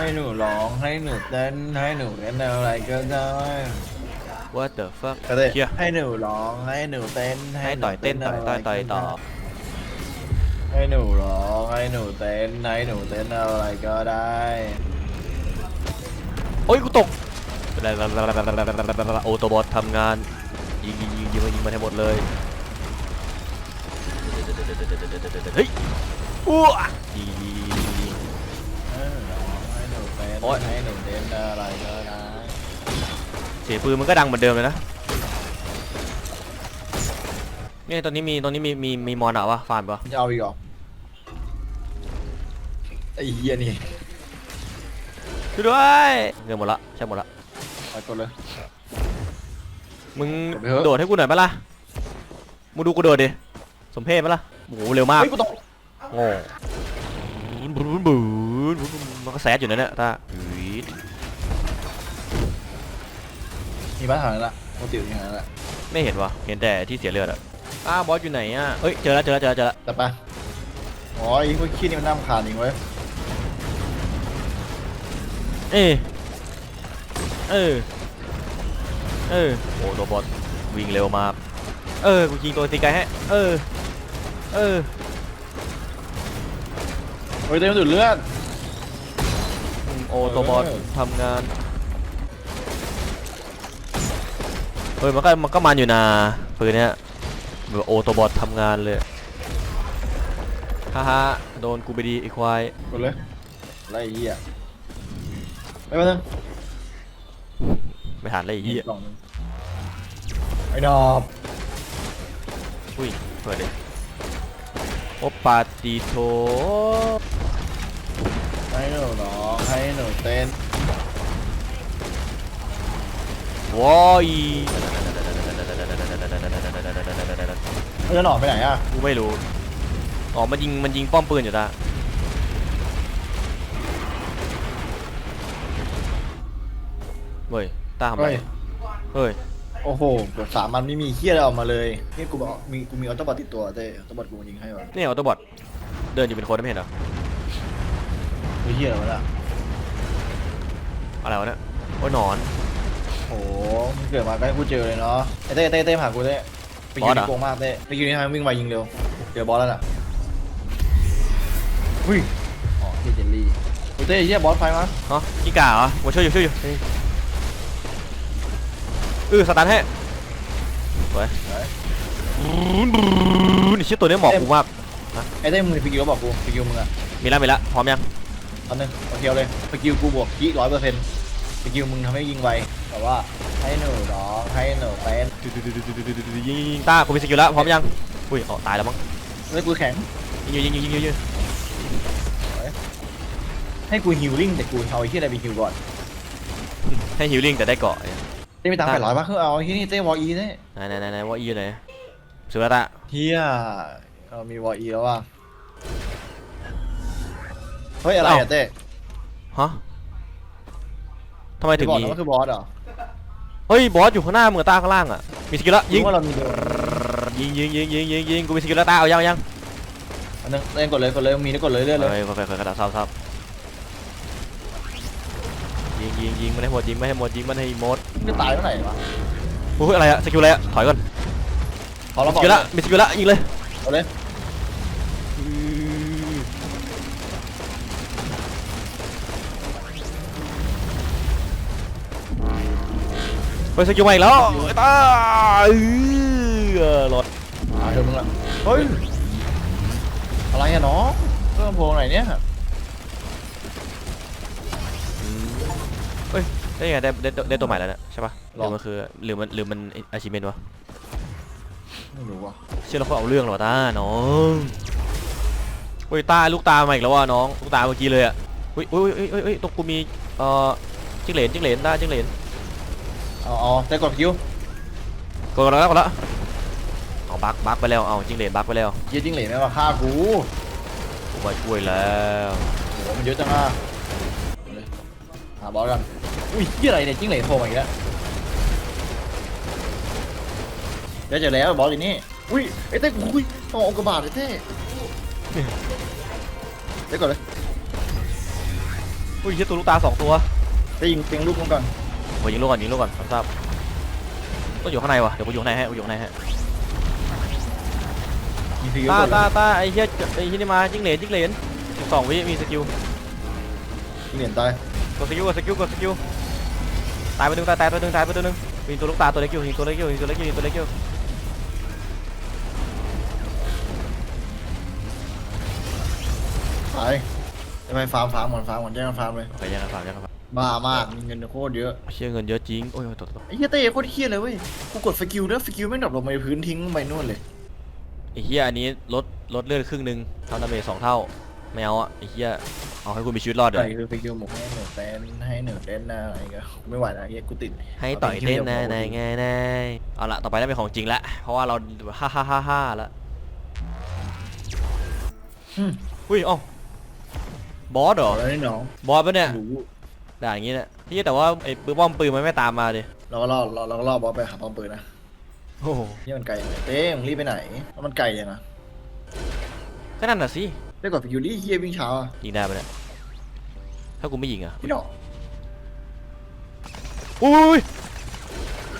ให้หนูร้องให้หนูเต้นให้หนูเล่นอะไรก็ได้ What the fuck ก็ได้เฮียให้หนูร้องให้หนูเต้นให้ต่อยเต้นต่อยต่อยต่อยต่อให้หนูร้องให้หนูเต้นให้หนูเต้นอะไรก็ได้โอ้ยกูตกโอโตบอททำงานยิงยิงยิงยิงมายิงมาให้หมดเลยเฮ้ยอ้วยิงยิงยิงยิงยิง โอ๊ยให้หนูเต้นอะไรก็ได้เสียงปืนมันก็ดังเหมือนเดิมเลยนะเนี่ยตอนนี้มีตอนนี้มีมีมีมอนอะวะฟาร์มปะจะเอาอีกเหรอไอ้เหี้ยนี่ช่วยด้วยเงินหมดละใช่หมดละไปกดเลย มึงกดไปเถอะ โดดให้กูหน่อยปะล่ะมึงดูกูโดดดิสมเพศปะล่ะโอ้โหเร็วมากเฮ้ยกูตกโง่บูนบูนบูนบูน มันก็แซดอยู่นั่นแหละตาอุ๊ยมีบ้านหางละโมติวอย่างนั้นแหละไม่เห็นวะเห็นแต่ที่เสียเลือดอะอ้าวบอสอยู่ไหนอะเอ้ยเจอแล้วเจอแล้วเจอแล้วเจอแล้วแต่ไปอ๋อไอ้พวกขี้นี่มันน่ารำคาญจริงเว้ยเอ้ยเออเออโอ้ตัวบอสวิ่งเร็วมากเออกูยิงตัวตีไกลให้เออเออเฮ้ยเต็มสุดเลือดอืม โอตัวบอสเออทำงาน เฮ้ยมันก็มันก็มันอยู่นะปืนเนี้ยแบบโอตัวบอสทำงานเลยฮ่าฮ่าโดนกูไปดีไอีควายกดเลยไล่เหี้ยไปมาเถอะไม่หันเลยไอ้เหี้ยกล่อไอ้ดอบอุ้ยเปิดเลยโอปาติโทให้หนูร้อ ให้หนูเต้นวอยเพื่อนหนอนไปไหนอะกูไม่รู้ อ๋อ มันยิง มันยิงป้อมปืนอยู่ตาเฮ้ย ตาทำอะไรเฮ้ยเฮ้ย โอ้โหกดสามมันไม่มีเหี้ยอะไรออกมาเลยนี่กูบอกมีกูมีออโต้บอทติดตัวเต้ออโต้บอทกูยิงให้วะนี่ออโตบอทเดินอยู่เป็นคนไม่เห็นเหรอมีเหี้ยอะไรวะน่ะ อะไรวะเนี่ยโอ้ยหนอนโอ้โหมึงเกิดมาใกล้กูเจอเลยเนาะไอ้เต้เต้เต้ผ่านกูเต้ไปยืบอสนเหรอโกงมากเต้ไปยืนในทางวิ่งไวยิงเร็วเจอบอสแล้วน่ะหุ้ยอ๋อเหี้ยเจลลี่เฮ้ยเต้เหี้ยบอสไฟมาฮะกิ้งก่าเหรอมาช่วยอยู่ช่วยอยู่เออสตาร์ทให้สวยนี่ชื่อตัวนี้เหมาะกูมาก ไอ้เต้มึงสกิลบอกกูสกิลมึงอะมีแล้วมีแล้วพร้อมยังตอนนึงโอเคเอาเลยสกิลกูบวกยี่ร้อยเปอร์เซ็นต์ส กิลมึงทำให้ยิงไวแต่ว่าให้หนูร้องให้หนูเต้นยิงยิงยิงต้ากูมีสกิลแล้วพร้อมยังอุ้ยอ๋อตายแล้วมั้งเฮ้ยกูแข็งยิงยิงยิงยิงยิงยิงให้กูฮิลลิ่งแต่กูเอาไอ้ที่อะไรไปฮิลก่อนให้ฮิลลิ่งแต่ได้เกาะเต้ไม่ตามแปดร้อยป่ะคือเอาไอ้ที่นี่เต้วออีเต้ไหนไหนไหนไหนว่าอีอยู่ไหนสุดแล้วตาเฮียเรามีวออีแล้วว่ะเฮ้ยอะไรอะเต้ฮะ ทำไมถึงบอกมี นะว่าคือบอสเหรอเฮ้ย บอสอยู่ข้างหน้ามึงกับต้าข้างล่างอะ มีสกิลแล้วยิงรู้ว่าเรามีเดินยิงยิงยิงยิงยิงยิงกูมีสกิลแล้วต้าเอายังเอายังอันนึงเต้นกดเลยกดเลยมีนี่กดเลยเรื่อยเลยเฮ้ยค่อยๆค่อยๆกระดาษซับซับยิงยิงยิงมันให้หมดยิงไม่ให้หมดยิงมันให้หมดมึงจะตายเมื่อไหร่วะโอ้ยอะไรอะสกิลอะไรอะถอยก่อนพอเราสบอกกิลละมีสกิลละยิงเลยเอาเลย ไปสกิลใหม่อีกแล้วไอ้ต้าเออหลอดอ่าเดี๋ยวมึงละเฮ้ย อะไรอะน้องเครื่องลำโพงไหนเนี่ยได้ยังไงได้ได้ได้ตัวใหม่แล้วเนี่ยใช่ปะหรือมันคือหรือมันหรือมันอาชิเมนวะไม่รู้ว่ะเชื่อแล้วเขาเอาเรื่องเหรอต้าน้องเฮ้ยต้าลูกตามาอีกแล้วว่ะน้องลูกตาเมื่อกี้เลยอะเฮ้ยเฮ้ยเฮ้ยเฮ้ยเฮ้ยตรงกูมีเอ่อจิ้งเหลนจิ้งเหลนต้าจิ้งเหลน เอาเอาเต้กดคิวกดแล้วกดแล้วเอาบักบักไปแล้วเอาจิ้งเหลนบักไปแล้วเยี่ยจิ้งเหลนไม่มาฆ่ากูกูมาช่วยแล้วโอ้โหมันเยอะจังอะเอาเลยหาบอสกันอุ้ยยี่อะไรเนี่ยจิ้งเหลนโผล่มาอีกแล้วเดี๋ยวเจอแล้วบอสอีนี่อุ้ยไอ้เต้กูอุ้ยต้องเอากระบาดไอ้เต้เต้ก่อนเลยอุ้ยเชี่ยตัวลูกตาสองตัวไปยิงเตียงลูกมันก่อน โอ้ยยิงลูกก่อนยิงลูกก่อนครับทราบต้องอยู่ข้างในวะเดี๋ยวกูอยู่ข้างในให้กูอยู่ข้างในให้ยิงทีตาเดียวตาตาไอ้เหี้ยไอ้เหี้ยนี่มาจิ้งเหลนจิ้งเหลนสองวิมีสกิลเหรียญตายกดสกิลกดสกิลกดสกิลตายไปหนึ่งตายตายตัวหนึ่งตายไปตัวหนึ่งมีตัวลูกตาตัวเล็กอยู่มีตัวเล็กอยู่มีตัวเล็กอยู่มีตัวเล็กอยู่ตายจะไปฟาร์มฟาร์มก่อนฟาร์มก่อนแย่งกันฟาร์มเลยโอเคยังกันฝากยังกันฝาก บ้ามากมีเงินโคตรเยอะเชี่ยเงินเยอะจริง โอ้ยตัวตัวไอ้เหี้ยเต้โคตรเฮี้ยเลยเว้ย กูกดสกิลแล้วสกิลไม่งดรอปลงไปพื้นทิ้งไปนู่นเลยไอ้เหี้ยอันนี้ลดลดเลือดครึ่งหนึ่งทำดาเมจสองเท่า ไม่เอาอะไอ้เหี้ยเอาให้คุณมีชีวิตรอดเดี๋ยวใส่คือสกิลหมกให้เหนือเต้นให้เหนือเต้นนะอะไรเงี้ยไม่ไหวแล้วเฮียกูติด ให้ต่อยเต้นนะนายไงนายเอาละต่อไปได้เป็นของจริงละ เพราะว่าเราฮ่าฮ่าฮ่าฮ่าละอืม อุ้ยเอ้าบอสเหรอ เอาแล้วนี่น้องบอสปะเนี่ย รู้ ด่าอย่างงี้เนี่ยพี่แต่ว่าไอ้ปืนป้อมปืนมันไม่ตามมาดิเราก็ล่อเราเราก็ล่อบอสไปหาป้อมปืนนะโอ้โหนี่มันไกลยังไงเต้มึงรีบไปไหนแล้วมันไกลยังไงก็นั่นน่ะสิได้กดสกิลดิเฮียวิ่งเช้าอะยิงได้ปะเนี่ยถ้ากูไม่ยิงอะพี่ดอกอุ้ย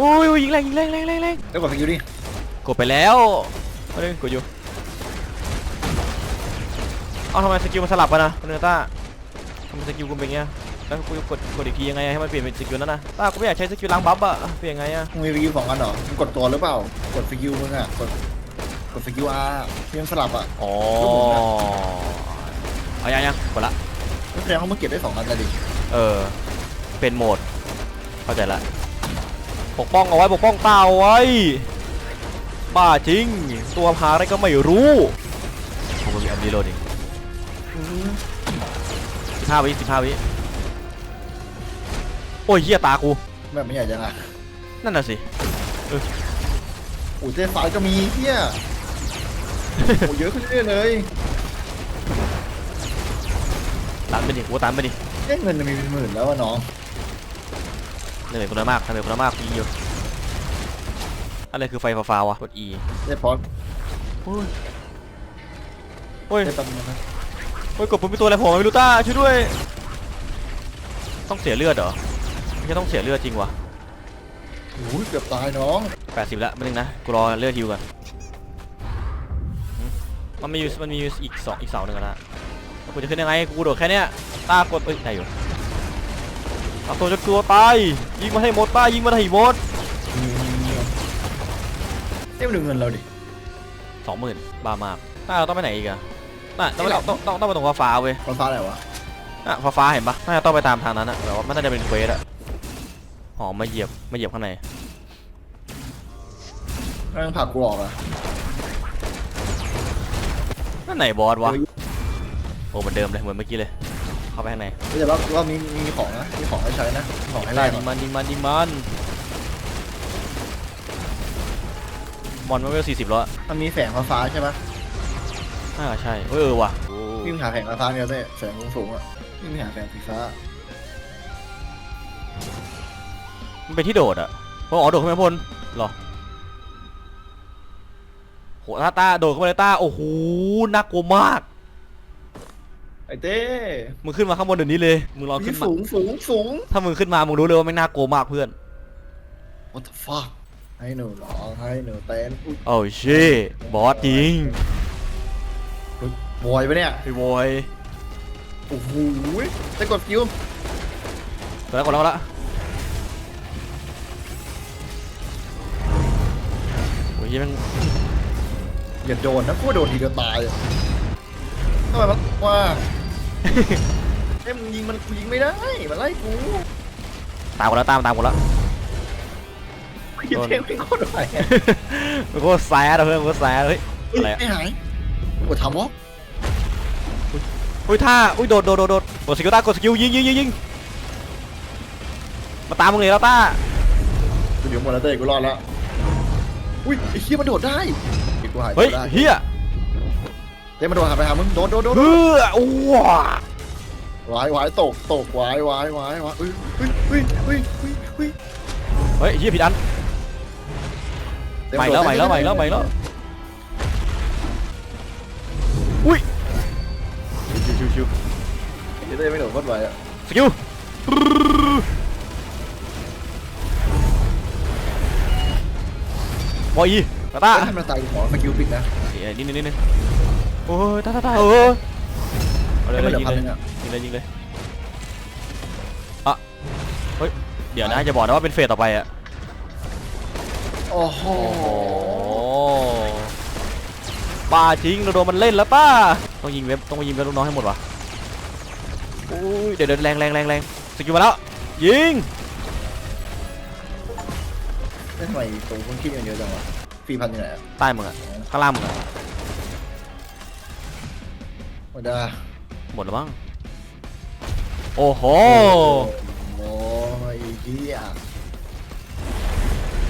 อุ้ยอุ้ยยิงแรงยิงแรงแรงแรงแรงได้กดสกิลดิกดไปแล้วมาเลยกดอยู่เอ้าทำไมสกิลมันสลับกันนะเนต้าทำไมสกิลกูเป็นอย่างเงี้ย แล้วกูจะกดกดอีกทียังไงให้มันเปลี่ยนเป็นสกิลนั้นนะต้ากูไม่อยากใช้สกิลล้างบัฟอะเปลี่ยนยังไงอะมึงมีสกิลสองอันเหรอมึงกดตัวหรือเปล่า กดสกิลมึงอะ กด กดสกิลอาร์ที่มันสลับอะอ๋อเอายังยังกดละนั่นแสดงว่ามึงเก็บได้สองอันแต่ดิเออ เป็นโหมด เข้าใจละ ปกป้องเอาไว้ปกป้องตาเอาไว้ บ้าจริง ตัวพาอะไรก็ไม่รู้ผมมีอันดีโหลดอีกสิบห้าวิสิบห้าวิโอ้ยเหี้ยตากู แบบไม่ใหญ่จังอะนั่นน่ะสิเต้ไฟก็มีเฮียโอ้เยอะขึ้นเรื่อยๆเลยตามไปดิกูตามไปดิเอ้เงินมันมีเป็นหมื่นแล้วอะน้องเหนื่อยคุณมากทำเหนื่อยคุณมากยิงอยู่อะไรคือไฟฟ้าๆวะกด E ได้พอสโอ้ยโอ้ยได้ตังค์นะโอ้ยกดปุ่มเป็นตัวอะไรผมไม่รู้ต้าช่วยด้วย ต้องเสียเลือดเหรอ ไม่ใช่ต้องเสียเลือดจริงวะโอ้ยเกือบตายน้อง แปดสิบแล้วไม่นึงนะกูรอเลือดฮิวก่อนหืมมันมีอยู่มันมีอยู่อีกสองอีกเสาหนึ่งอะนะแล้วกูจะขึ้นยังไงกูโดดแค่เนี้ยตากดเอ้ยได้อยู่เอาตัวจนตัวตายยิงมาให้หมดตายยิงมาให้หมดเต้มันดูเงินเราดิ สองหมื่นบ้ามากน่าเราต้องไปไหนอีกอะน่าต้องไปต้องต้องต้องไปตรงฟ้าๆเว้ยฟ้าฟ้าอะไรวะน่ะฟ้าๆเห็นปะน่าจะต้องไปตามทางนั้นอะแบบว่ามันน่าจะเป็นเควสอะ หอมมาเหยียบมาเหยียบข้างในแม่งผลักกูออกอะนั่นไหนบอสวะโอ้เหมือนเดิมเลยเหมือนเมื่อกี้เลย เข้าไปข้างในเฮ้ยแต่รอบรอบนี้มีของนะ มีของให้ใช้นะมีของให้ไล่ไล่ยิงมันยิงมันยิงมันมอนมันเวลสี่สิบแล้วอะมันมีแสงฟ้าฟ้าใช่ปะอ่าใช่เออเออว่ะโอ้วิ่งหาแสงฟ้าฟ้าเนี่ยเต้แสงสูงๆอะวิ่งหาแสงสีฟ้า มันเป็นที่โดดอะเพราะอ๋อโดดขึ้นไปข้างบนเหรอโหตาตาโดดเข้าไปเลยตาโอ้โหน่ากลัวมาก ไอ้เต้มึงขึ้นมาข้างบนเดี๋ยวนี้เลยมึงลองขึ้นมาสูงสูงสูง ถ้ามึงขึ้นมามึงรู้เลยว่าไม่งน่ากลัวมากเพื่อน What the fuck ให้หนูร้องให้หนูเต้นอุ๊ยโอ้ชิบอสจริงบอยปะเนี่ยไอ้บอยโอ้โหได้กดคิวกดแล้วกดแล้วกดแล้ว โอ้ยยังอย่าโดนนะกูว่าโดนทีเดียวตายอะทำไมมันว่าเอ้ยมึงยิงมันกูยิงไม่ได้มันไล่กูตามกดแล้วตามตามกดแล้ว ยิงเท่งไม่โคตรไหวอะมันก็แซดอะเพื่อนมันก็แซดเฮ้ยเฮ้ยอะไรอะไม่หายกดทำวะอุ้ยท่าอุ้ยโดดโดดโดดโดดกดสกิลต้ากดสกิลยิงยิงยิงยิงมาตามมึงเลยแล้วต้ากูเดี๋ยวหมดแล้วเต้กูรอดแล้ว อุ้ยไอ้เหี้ยมันโดดได้ไอ้กูหายเฮ้ยตัวได้เฮียเต้มันโดดหาไปหามึงโดดโดดโดดเฮ้ออ้ววายวายตกตกวายวายวายวายเฮ้ยเฮ้ยเฮ้ยเฮ้ยเฮ้ยเฮ้ยเฮ้ยเฮียผิดอันเต้ใหม่นโดแล้วดใหม่แล้วใหม่แล้วใหม่แล้วอุ้ยชิวชิวชิวเต้ไม่โดดโคตรไวอะฟสกิล บอยอีตาตาถ้ามันตายขอสกิลปิดนะเดี๋ยวนิดนึงนิดนึงโอ้ยตาตาตาเออเอาเลยให้มันเหลือยิงพันเลยหนึงอะยิงเลยยิงเลยอะเฮ้ยเดี๋ยวนะจะบอกนะว่าเป็นเฟสต่อไปอะโอ้โหโอ้ป้าจริงเราโดนมันเล่นแล้วป้าต้องยิงเว็บต้องมายิงเว็บลูกน้องให้หมดวะโอ้ยเดี๋ยวเดี๋ยวแรงแรงแรงแรงสกิลมาแล้วยิง ได้ทำไมตรงคนคิดอย่างเดียวจังวะสี่พันยังไงอะใต้มึงอะข้างล่างมึงอะโอ้ได้หมดแล้วมั้งโอ้โหโอ้ยเหี้ย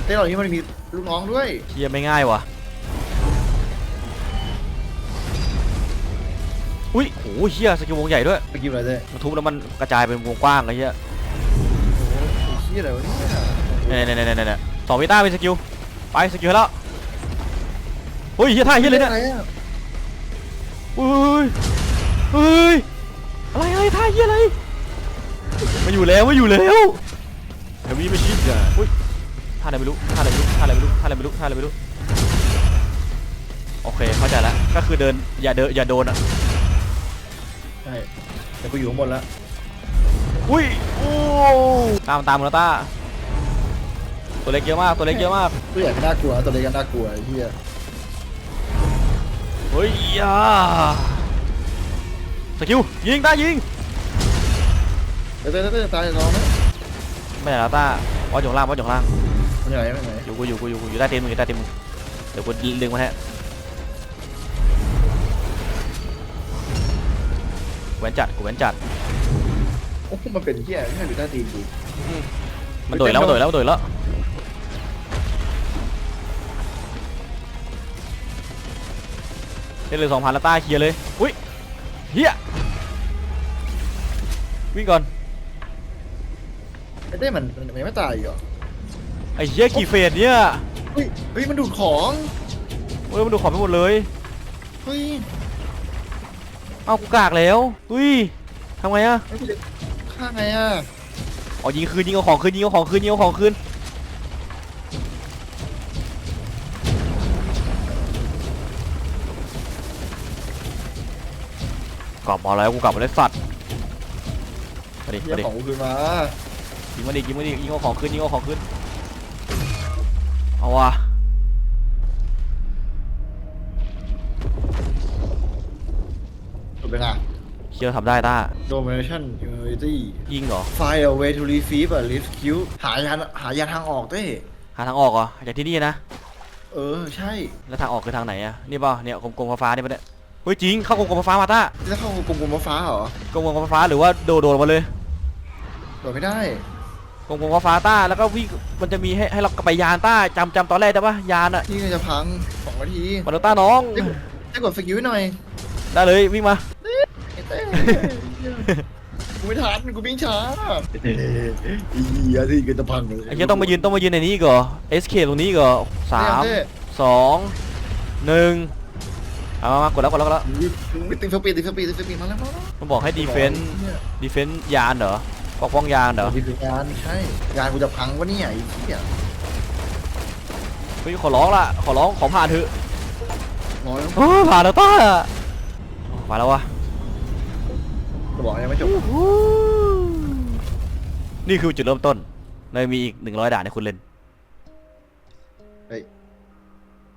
เต้เหล่านี้มันมีลูกน้องด้วยเฮียไม่ง่ายว่ะอุ้ยโอ้โหเฮียสกิลวงใหญ่ด้วยไปกินอะไรเต้มันทุบแล้วมันกระจายเป็นวงกว้างไอ้เหี้ยโอ้โหเหี้ยอะไรวะเนี่ย เนี่ยเนี่ยเนี่ยเนี่ย เนี่ยสองวิต้าเป็นสกิลไปสกิลให้แล้วเฮ้ยเฮียท่าเฮียเลยเนี่ยอะไรอะอุ้ยเฮ้ยอะไรอะไรท่าเฮียอะไรมาอยู่แล้วมาอยู่แล้วเฮฟวี่ไม่ชิดอะอุ้ยท่าอะไรไม่รู้ท่าอะไรไม่รู้ท่าอะไรไม่รู้ท่าอะไรไม่รู้ท่าอะไรไม่รู้โอเคเข้าใจแล้วก็คือเดินอย่าเดินอย่าโดนอะใช่แต่กูอยู่ข้างบนแล้วอุ้ยโอ้ตามตามมาแล้วต้า ตัวเล็กเยอะมาก ตัวเล็กเยอะมากตัวใหญ่ก็น่ากลัวตัวเล็กก็น่ากลัวไอ้เหี้ยเฮ้ยยาสกิลยิงต้ายิง เต้เต้เต้ตายน้องนะไม่ไหนแล้วต้าวัดอยู่ข้างล่างวัดอยู่ข้างล่าง มันไหนมันไหนอยู่กูอยู่กูอยู่กูอยู่ใต้เตียงมึงอยู่ใต้เตียงมึงเดี๋ยวกูดึงมาให้แหวนจัดกูแหวนจัดโอ้โหมันเป็นเหี้ยไม่อยู่ใต้ตีนกูมันโดยแล้วมันโดยแล้วมันโดยแล้ว ได้เลยสองพันแล้วต้าเคลียร์เลย อุ้ยเฮียวิ่งก่อน ไอ้เต้มันมันมันยังไม่ตายอีกเหรอไอ้เฮียกี่เฟสเนี่ยเฮ้ยเฮ้ยมันดูดของเฮ้ยมันดูขอบไปหมดเลย เฮ้ยเอ้ากูกากแล้วอุ้ยทำไงอะไม่ได้ฆ่าไงอะ อ๋อยิงคืนยิงเอาของคืนยิงเอาของคืนยิงเอาของคืน ลับมาแล้วกูกลับมาแล้วสัตว์มาดิเหี้ยมาดิของกูคืนมายิงมาดิยิงมาดิยิงเอาของคืนยิงเอาของคืนเอาวะจบไปไงเคียวทำได้ต้า domination immunity ยิงเหรอ find a way to retrieve a lift skill หายานหายานทางออกเต้หาทางออกเหรอจากที่นี่นะ เออ ใช่ แล้วทางออกคือทางไหนอะนี่เปล่าเนี่ยกลมๆฟ้าๆนี่ปะเนี่ย เฮ้ยจริงเข้ากลมๆฟ้าๆมาต้าจะเข้ากลมๆฟ้าๆเหรอกลมๆฟ้าๆหรือว่าโดดโดดมาเลยโดดไม่ได้กลมๆฟ้าๆต้าแล้วก็วิ่งมันจะมีให้ให้เราไปยานต้าจำจำตอนแรกได้ปะยานอะที่จะพังสองนาทีมาแล้วต้าน้องได้กดได้กดสกิลหน่อยได้เลยวิ่งมาไอ้เต้กูไม่ทันกูวิ่งช้าอีเหี้ยที่กูจะพังเลยไอ้เหี้ยต้องมายืนต้องมายืนในนี้อีกเหรอ SK ตรงนี้อีกเหรอสามเต้สองหนึ่ง เอามามากดแล้วกดแล้วกดแล้วติดสปีดติดสปีดติดสปีดมาแล้วมาแล้วมันบอกให้ดีเฟนต์ดีเฟนต์ยานเหรอปกป้องยานเหรอดีเฟนต์ยานใช่ยานกูจะพังวะเนี่ยไอ้เหี้ยเฮ้ยขอร้องละขอร้องขอผ่านเถอะน้อยแล้วเออผ่านแล้วต้ามาแล้ววะจะบอกยังไม่จบนี่คือจุดเริ่มต้นเลยมีอีกหนึ่งร้อยด่านให้คุณเล่น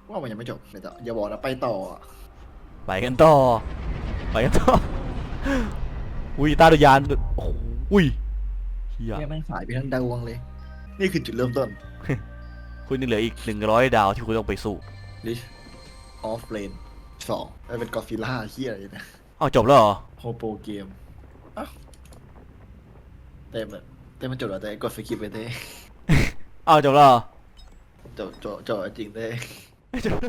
ว่ามันยังไม่จบเดี๋ยวต่ออย่าบอกนะไปต่ออะ ไปกันต่อ ไปกันต่อ อุ้ยตาดุยานโอ้โหอุ้ยเฮียเนี่ยแม่งสายไปทั้งดาวงเลย นี่คือจุดเริ่มต้น คุณยังเหลืออีกหนึ่งร้อยดาวที่คุณต้องไปสู้ List of Lane สองมันเป็นกอฟิล่าเฮียอะไรเนะอ้าวจบแล้วเหรอ โฮโปเกมอ้าวเต็มอะเต็มมันจบแล้วแต่กดสกิปไปเต้อ้าวจบแล้วเหรอ จบจบจบจริงเต้ จบ